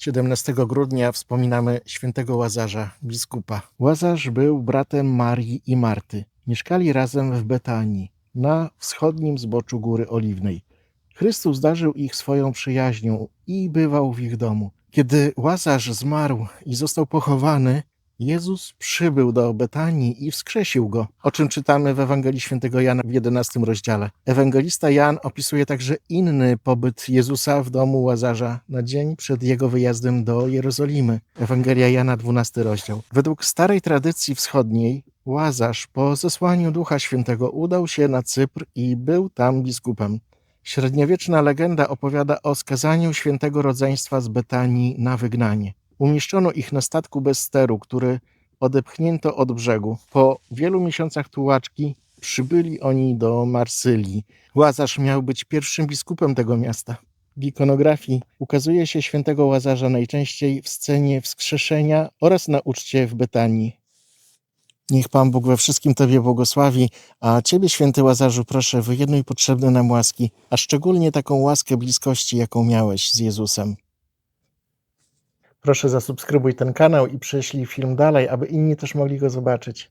17 grudnia wspominamy świętego Łazarza, biskupa. Łazarz był bratem Marii i Marty. Mieszkali razem w Betanii, na wschodnim zboczu Góry Oliwnej. Chrystus darzył ich swoją przyjaźnią i bywał w ich domu. Kiedy Łazarz zmarł i został pochowany, Jezus przybył do Betanii i wskrzesił go, o czym czytamy w Ewangelii Świętego Jana w 11 rozdziale. Ewangelista Jan opisuje także inny pobyt Jezusa w domu Łazarza na dzień przed jego wyjazdem do Jerozolimy. Ewangelia Jana 12 rozdział. Według starej tradycji wschodniej Łazarz po zesłaniu Ducha Świętego udał się na Cypr i był tam biskupem. Średniowieczna legenda opowiada o skazaniu świętego rodzeństwa z Betanii na wygnanie. Umieszczono ich na statku bez steru, który odepchnięto od brzegu. Po wielu miesiącach tułaczki przybyli oni do Marsylii. Łazarz miał być pierwszym biskupem tego miasta. W ikonografii ukazuje się świętego Łazarza najczęściej w scenie wskrzeszenia oraz na uczcie w Betanii. Niech Pan Bóg we wszystkim Tobie błogosławi, a Ciebie, święty Łazarzu, proszę, wyjednuj potrzebne nam łaski, a szczególnie taką łaskę bliskości, jaką miałeś z Jezusem. Proszę zasubskrybuj ten kanał i prześlij film dalej, aby inni też mogli go zobaczyć.